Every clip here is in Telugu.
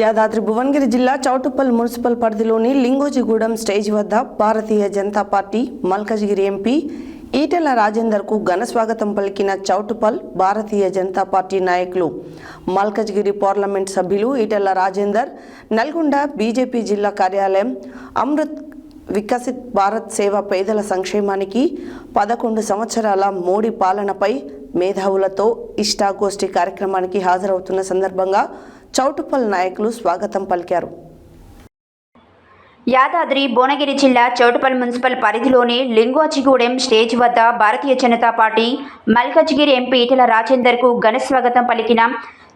యాదాద్రి భువనగిరి జిల్లా చౌటుప్పల్ మున్సిపల్ పరిధిలోని లింగోజిగూడెం స్టేజ్ వద్ద భారతీయ జనతా పార్టీ మల్కజ్గిరి ఎంపీ ఈటెల రాజేందర్కు ఘన స్వాగతం పలికిన చౌటుపల్ భారతీయ జనతా పార్టీ నాయకులు. మల్కజ్గిరి పార్లమెంట్ సభ్యులు ఈటెల రాజేందర్ నల్గొండ బీజేపీ జిల్లా కార్యాలయం అమృత్ వికసిత్ భారత్ సేవ పేదల సంక్షేమానికి పదకొండు సంవత్సరాల మోడీ పాలనపై మేధావులతో ఇష్టాగోష్ఠి కార్యక్రమానికి హాజరవుతున్న సందర్భంగా చౌటుప్పల్ నాయకులు స్వాగతం పలికారు. యాదాద్రి భువనగిరి జిల్లా చౌటుపల్ మున్సిపల్ పరిధిలోని లింగోచిగూడెం స్టేజ్ వద్ద భారతీయ జనతా పార్టీ మల్కజ్గిరి ఎంపీ ఈటెల రాజేందర్కు ఘన స్వాగతం పలికిన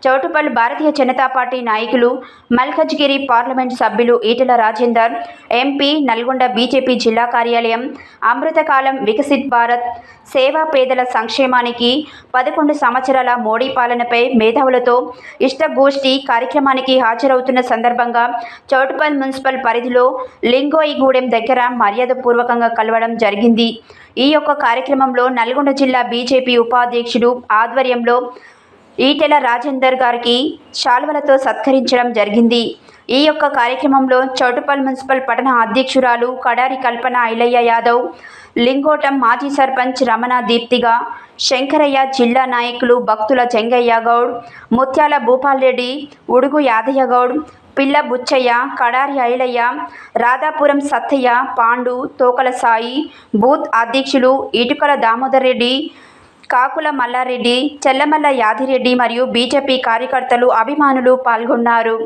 చౌటుపల్లి భారతీయ జనతా పార్టీ నాయకులు మల్కజ్గిరి పార్లమెంట్ సభ్యులు ఈటెల రాజేందర్ ఎంపీ నల్గొండ బీజేపీ జిల్లా కార్యాలయం అమృతకాలం వికసిత్ భారత్ సేవా పేదల సంక్షేమానికి పదకొండు సంవత్సరాల మోడీ పాలనపై మేధావులతో ఇష్టగోష్ఠి కార్యక్రమానికి హాజరవుతున్న సందర్భంగా చౌటుపల్లి మున్సిపల్ పరిధిలో లింగోయిగూడెం దగ్గర మర్యాదపూర్వకంగా కలవడం జరిగింది. ఈ యొక్క కార్యక్రమంలో నల్గొండ జిల్లా బీజేపీ ఉపాధ్యక్షుడు ఆధ్వర్యంలో ఈటెల రాజేందర్ గారికి శాల్వలతో సత్కరించడం జరిగింది. ఈ యొక్క కార్యక్రమంలో చౌటుపల్ మున్సిపల్ పట్టణ అధ్యక్షురాలు కడారి కల్పన ఐలయ్య యాదవ్ లింగోటం మాజీ సర్పంచ్ రమణ దీప్తిగా శంకరయ్య జిల్లా నాయకులు భక్తుల చెంగయ్య గౌడ్ ముత్యాల భూపాల్ రెడ్డి ఉడుగు యాదయ్య గౌడ్ పిల్ల బుచ్చయ్య కడారి ఐలయ్య రాధాపురం సత్తయ్య పాండు తోకల సాయి బూత్ అధ్యక్షులు ఇటుకల దామోదర్ రెడ్డి కాకుల మల్లారెడ్డి చెల్లమల్ల యాదిరెడ్డి మరియు బీజేపీ కార్యకర్తలు అభిమానులు పాల్గొన్నారు.